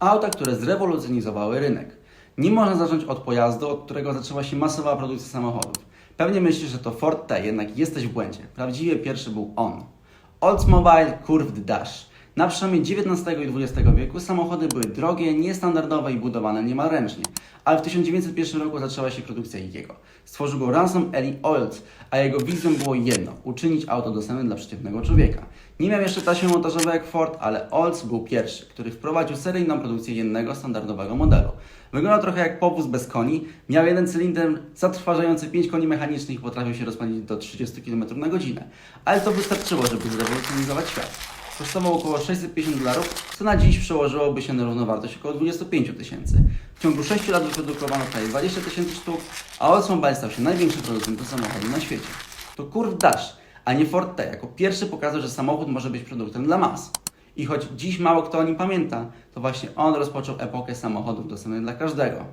Auta, które zrewolucjonizowały rynek. Nie można zacząć od pojazdu, od którego zaczęła się masowa produkcja samochodów. Pewnie myślisz, że to Ford T, jednak jesteś w błędzie. Prawdziwie pierwszy był on. Oldsmobile Curved Dash. Na przełomie XIX i XX wieku samochody były drogie, niestandardowe i budowane niemal ręcznie, ale w 1901 roku zaczęła się produkcja jego. Stworzył go Ransom Eli Olds, a jego wizją było jedno – uczynić auto dostępne dla przeciętnego człowieka. Nie miał jeszcze taśmy montażowej jak Ford, ale Olds był pierwszy, który wprowadził seryjną produkcję jednego standardowego modelu. Wyglądał trochę jak powóz bez koni, miał jeden cylinder zatrważający 5 koni mechanicznych i potrafił się rozpędzić do 30 km na godzinę. Ale to wystarczyło, żeby zrewolucjonizować świat kosztował około 650 dolarów, co na dziś przełożyłoby się na równowartość około 25 tysięcy. W ciągu 6 lat wyprodukowano prawie 20 tysięcy sztuk, a Oldsmobile stał się największym producentem samochodów na świecie. To Curve Dash, a nie Ford T, jako pierwszy pokazał, że samochód może być produktem dla mas. I choć dziś mało kto o nim pamięta, to właśnie on rozpoczął epokę samochodów dostępnych dla każdego.